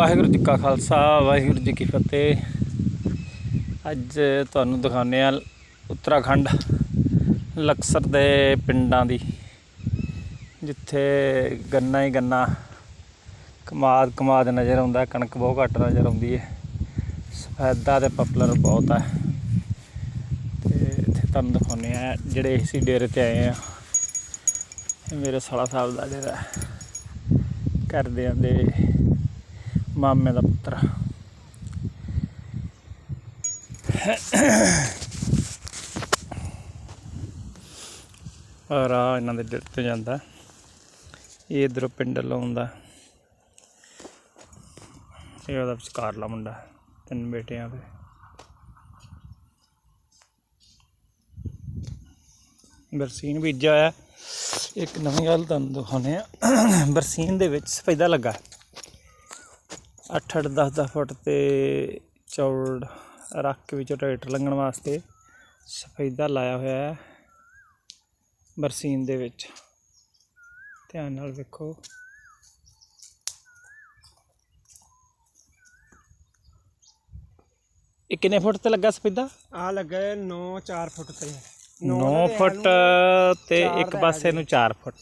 ਵਾਹਿਗੁਰੂ ਜੀ ਕਾ ਖਾਲਸਾ, ਵਾਹਿਗੁਰੂ ਜੀ ਕੀ ਫਤਿਹ। ਅੱਜ ਤੁਹਾਨੂੰ ਦਿਖਾਉਂਦੇ ਆ ਉੱਤਰਾਖੰਡ, ਲਕਸਰ ਦੇ ਪਿੰਡਾਂ ਦੀ, ਜਿੱਥੇ ਗੰਨਾ ਹੀ ਗੰਨਾ ਕਮਾਦ ਕਮਾਦ ਨਜ਼ਰ ਆਉਂਦਾ, ਕਣਕ ਬਹੁਤ ਘੱਟ ਨਜ਼ਰ ਆਉਂਦੀ ਹੈ। ਸਫੈਦਾ ਤੇ ਪਪਲਰ ਬਹੁਤ ਹੈ ਤੇ ਇੱਥੇ ਤੁਹਾਨੂੰ ਦਿਖਾਉਂਦੇ ਆ ਜਿਹੜੇ ਅਸੀਂ ਡੇਰੇ ਤੇ ਆਏ ਆ ਮੇਰੇ ਸਾਲਾ ਸਾਹਿਬ ਦਾ ਡੇਰਾ ਹੈ। ਕਰਦੇ ਆਂਦੇ ਮਾਮੇ ਦਾ ਪੁੱਤਰ ਔਰ ਆ ਇਹਨਾਂ ਦੇ ਦਿਲ ਤੋਂ ਜਾਂਦਾ। ਇਹ ਇਧਰੋਂ ਪਿੰਡ ਲਾਉਂਦਾ ਇਹ ਉਹਦਾ ਵਿਚਕਾਰਲਾ ਮੁੰਡਾ, ਤਿੰਨ ਬੇਟਿਆਂ ਦੇ। ਬਰਸੀਨ ਬੀਜਿਆ ਹੋਇਆ। ਇੱਕ ਨਵੀਂ ਗੱਲ ਤੁਹਾਨੂੰ ਦਿਖਾਉਂਦੇ ਆ ਬਰਸੀਨ ਦੇ ਵਿੱਚ ਸਫੈਦਾ ਲੱਗਾ। 8-8 10-10 ਫੁੱਟ ਤੇ ਚੌੜ ਰੱਖ ਕੇ ਵਿੱਚੋਂ ਟਰੈਕਟਰ ਲੰਘਣ ਵਾਸਤੇ ਸਫੈਦਾ ਲਾਇਆ ਹੋਇਆ ਹੈ ਬਰਸੀਨ ਦੇ ਵਿੱਚ। ਧਿਆਨ ਨਾਲ ਵੇਖੋ। ਇਹ ਕਿੰਨੇ ਫੁੱਟ ਤੇ ਲੱਗਾ ਸਫੈਦਾ? ਆ ਲੱਗਾ 9 4 ਫੁੱਟ ਤੇ। 9 ਫੁੱਟ ਤੇ ਇੱਕ ਪਾਸੇ ਨੂੰ 4 ਫੁੱਟ।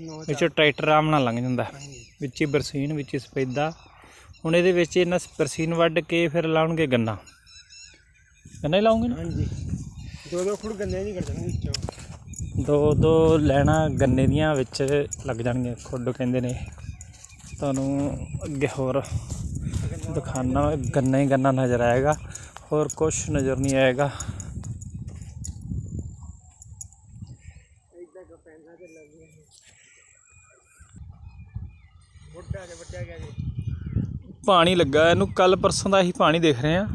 9 ਵਿੱਚੋਂ ਟਰੈਕਟਰ ਆਰਾਮ ਨਾਲ ਲੰਘ ਜਾਂਦਾ। ਵਿੱਚ ਹੀ ਬਰਸੀਨ ਵਿੱਚ ਹੀ ਸਫੈਦਾ। ਹੁਣ ਇਹਦੇ ਵਿੱਚ ਇਹਨਾਂ ਬਰਸੀਨ ਵੱਢ ਕੇ ਫਿਰ ਲਾਉਣਗੇ ਗੰਨਾ। ਗੰਨਾ ਹੀ ਲਾਉਂਗੇ ਨਾ? ਹਾਂਜੀ। ਦੋ ਦੋ ਖੁੜ ਗੰਨੇ ਨਹੀਂ ਕੱਢਣ ਵਿੱਚੋਂ। ਦੋ ਦੋ ਲੈਣਾ ਗੰਨੇ ਦੀਆਂ ਵਿੱਚ ਲੱਗ ਜਾਣਗੀਆਂ ਖੁੱਡ ਕਹਿੰਦੇ ਨੇ। ਤੁਹਾਨੂੰ ਅੱਗੇ ਹੋਰ ਦਿਖਾਣਾ ਗੰਨਾ ਹੀ ਗੰਨਾ ਨਜ਼ਰ ਆਏਗਾ। ਹੋਰ ਕੁਝ ਨਜ਼ਰ ਨਹੀਂ ਆਏਗਾ। ਪੈਂਦਾ ਤੇ ਵੱਡਾ ਗਿਆ ਜੀ। ਪਾਣੀ ਲੱਗਾ ਇਹਨੂੰ ਕੱਲ ਪਰਸੋਂ ਦਾ ਹੀ ਪਾਣੀ ਦੇਖ ਰਹੇ ਆ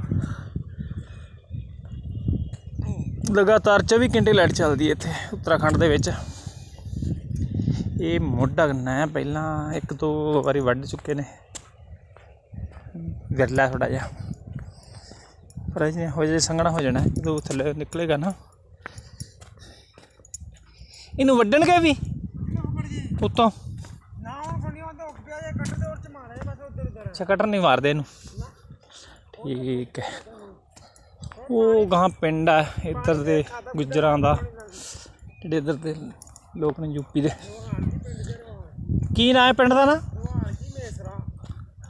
ਲਗਾਤਾਰ 24 ਘੰਟੇ ਲਾਈਟ ਚੱਲਦੀ ਹੈ ਇੱਥੇ ਉੱਤਰਾਖੰਡ ਦੇ ਵਿੱਚ। ਇਹ ਮੋਢਾ ਗੰਨਾ ਪਹਿਲਾਂ ਇੱਕ ਦੋ ਵਾਰੀ ਵੱਢ ਚੁੱਕੇ ਨੇ। ਗਰਲਾ ਥੋੜਾ ਜਿਹਾ। ਪਰ ਅਜੇ ਹੋ ਜੇ ਸੰਘਣਾ ਹੋ ਜਾਣਾ ਜਦੋਂ ਥੱਲੇ ਨਿਕਲੇਗਾ ਨਾ। ਇਹਨੂੰ ਵੱਢਣਗੇ ਵੀ? ਉਤੋਂ। ਨਾ ਫੜੀਆਂ ਤਾਂ ਉੱਗ ਪਿਆ ਜੇ ਕੱਟ ਦੇ ਔਰ ਚ ਮਾਰੇ ਅੱਛਾ ਕਟਰ ਨਹੀਂ ਮਾਰਦੇ ਇਹਨੂੰ। ਠੀਕ ਹੈ। ਉਹ ਗਾਂ ਪਿੰਡ ਆ, ਇੱਧਰ ਦੇ ਗੁੱਜਰਾਂ ਦਾ, ਜਿਹੜੇ ਇੱਧਰ ਦੇ ਲੋਕ ਨੇ ਯੂਪੀ ਦੇ। ਕੀ ਨਾਂ ਹੈ ਪਿੰਡ ਦਾ ਨਾ?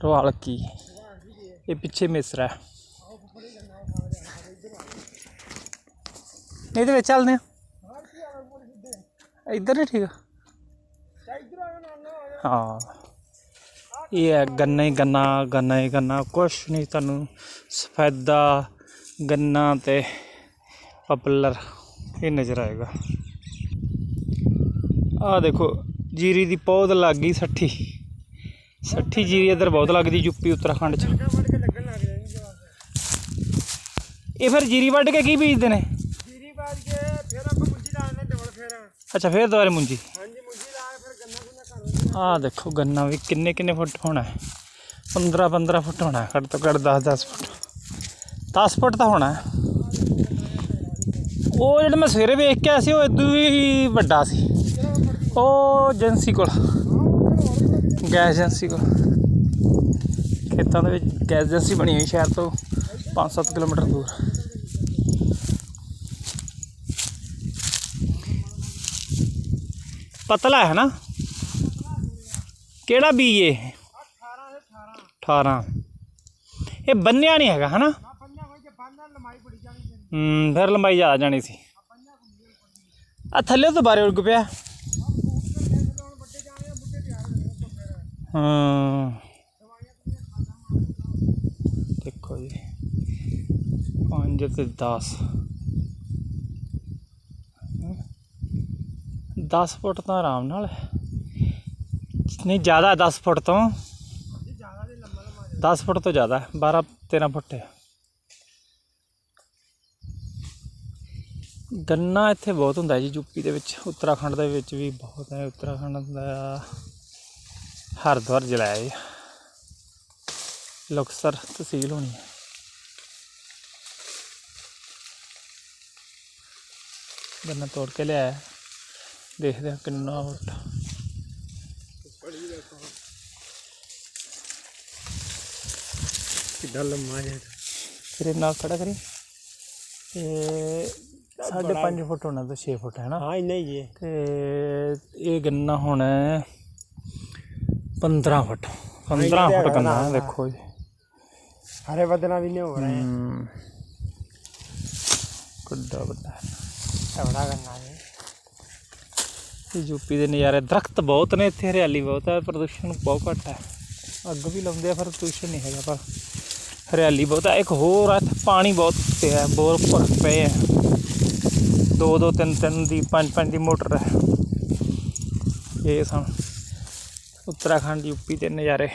ਉਹ ਕੀ ਇਹ ਪਿੱਛੇ ਮਿਸਰਾ ਹੈ। ਇਹਦੇ ਵਿੱਚ ਚੱਲਦੇ ਆ। ਇੱਧਰ ਹੀ ਠੀਕ? ਹਾਂ। ਇਹ ਹੈ ਗੰਨਾ ਹੀ ਗੰਨਾ ਗੰਨਾ ਹੀ ਗੰਨਾ ਕੁਛ ਨਹੀਂ ਤੁਹਾਨੂੰ ਸਫੈਦਾ ਗੰਨਾ ਤੇ ਪਪਲਰ ਇਹ ਨਜ਼ਰ ਆਏਗਾ। ਆਹ ਦੇਖੋ ਜੀਰੀ ਦੀ ਪੌਦ ਲੱਗ ਗਈ 60 60 ਜੀਰੀ ਇੱਧਰ ਬਹੁਤ ਲੱਗਦੀ ਯੂਪੀ ਉੱਤਰਾਖੰਡ ਚ। ਵੱਢ ਇਹ ਫਿਰ ਜੀਰੀ ਵੱਢ ਕੇ ਕੀ ਬੀਜਦੇ ਨੇ? ਜੀਰੀ ਬਾਜ ਕੇ ਫਿਰ ਆਪਾਂ ਮੁੰਜੀ ਲਾਣੇ ਡਬਲ ਫੇਰ। ਅੱਛਾ ਫਿਰ ਦੁਬਾਰੇ ਮੁੰਜੀ। ਆਹ ਦੇਖੋ ਗੰਨਾ ਵੀ ਕਿੰਨੇ ਕਿੰਨੇ ਫੁੱਟ ਹੋਣਾ ਹੈ। 15 15 ਫੁੱਟ ਹੋਣਾ ਹੈ, ਘੱਟ ਤੋਂ ਘੱਟ 10 10 ਫੁੱਟ। 10 ਫੁੱਟ ਤਾਂ ਹੋਣਾ ਉਹ ਜਿਹੜਾ ਮੈਂ ਸਵੇਰੇ ਵੇਖ ਕੇ ਆਇਆ ਸੀ, ਉਹ ਇਦੋਂ ਵੀ ਵੱਡਾ ਸੀ। ਉਹ ਏਜੰਸੀ ਕੋਲ। ਗੈਸ ਏਜੰਸੀ ਕੋਲ। ਖੇਤਾਂ ਦੇ ਵਿੱਚ ਗੈਸ ਏਜੰਸੀ ਬਣੀ ਹੋਈ ਸ਼ਹਿਰ ਤੋਂ 5-7 ਕਿਲੋਮੀਟਰ ਦੂਰ। ਪਤਲਾ ਹੈ ਨਾ? ਕਿਹੜਾ ਬੀਜ ਇਹ 18 ਇਹ ਬੰਨਿਆ ਨਹੀਂ ਹੈਗਾ, ਹਨਾ? ਆ ਫਿਰ ਹੂੰ, ਫਿਰ ਲੰਬਾਈ ਜ਼ਿਆਦਾ ਜਾਣੀ ਸੀ। ਆ ਥੱਲੇ ਤੋਂ ਬਾਰੇ ਉੱਗ ਪਿਆ। ਹਾਂ। ਦੇਖੋ ਜੀ 5 ਤੇ 10 10 ਫੁੱਟ ਤਾਂ ਆਰਾਮ ਨਾਲ। ਹੈ। ਨਹੀਂ, ਜ਼ਿਆਦਾ 10 ਫੁੱਟ ਤੋਂ। ਜੀ 10 ਫੁੱਟ ਤੋਂ ਜ਼ਿਆਦਾ ਹੈ 12 13 ਫੁੱਟ ਹੈ। ਗੰਨਾ ਇੱਥੇ ਬਹੁਤ ਹੁੰਦਾ ਜੀ ਯੂਪੀ ਦੇ ਵਿੱਚ, ਉੱਤਰਾਖੰਡ ਦੇ ਵਿੱਚ ਵੀ ਬਹੁਤ ਹੈ, ਉੱਤਰਾਖੰਡ ਦਾ ਹਰਿਦੁਆਰ ਜ਼ਿਲ੍ਹਾ ਹੈ ਇਹ। ਤਹਿਸੀਲ ਹੋਣੀ ਹੈ। ਗੰਨਾ ਤੋੜ ਕੇ ਲਿਆਇਆ ਦੇਖਦੇ ਹਾਂ ਕਿੰਨਾ ਫੁੱਟ। ਕਿੱਡਾ ਲੰਮਾ ਹੈ ਤੇਰੇ ਨਾਲ ਖੜਾ ਕਰੀ? ਇਹ ਸਾਢੇ ਪੰਜ ਫੁੱਟ ਹੋਣਾ ਤਾਂ 6 ਫੁੱਟ ਹੈ ਨਾ। ਹਾਂ ਇੰਨਾ ਹੀ ਹੈ। ਤੇ ਇਹ ਗੰਨਾ ਹੁਣ 15 ਫੁੱਟ। 15 ਤੇ ਫੁੱਟ ਗੰਨਾ। ਹੈ, ਦੇਖੋ ਜੀ। ਹਰੇ ਬਦਨਾ ਵੀ ਨਹੀਂ ਹੋ। ਰਹੇ। ਕਿੱਡਾ ਵੱਡਾ। ਹੈ। ਐਵੜਾ ਕਰਨਾ ਹੈ ਯੂਪੀ ਦੇ ਨਜ਼ਾਰੇ ਦਰਖਤ ਬਹੁਤ ਨੇ ਇੱਥੇ, ਹਰਿਆਲੀ ਬਹੁਤ ਹੈ, ਪ੍ਰਦੂਸ਼ਣ ਬਹੁਤ ਘੱਟ ਹੈ। ਅੱਗ ਵੀ ਲਾਉਂਦੇ ਆ, ਪਰ ਪ੍ਰਦੂਸ਼ਣ ਨਹੀਂ ਹੈਗਾ, ਪਰ ਹਰਿਆਲੀ ਬਹੁਤ ਹੈ। ਇੱਕ ਹੋਰ ਹੈ, ਇੱਥੇ ਪਾਣੀ ਬਹੁਤ ਪਿਆ ਹੈ ਬੋਰ ਭਰ ਪਏ ਹੈ। ਦੋ ਦੋ, ਤਿੰਨ ਤਿੰਨ ਦੀ, ਪੰਜ ਪੰਜ ਦੀ ਮੋਟਰ ਹੈ। ਇਹ ਸਨ। ਉੱਤਰਾਖੰਡ ਯੂਪੀ ਦੇ ਨਜ਼ਾਰੇ।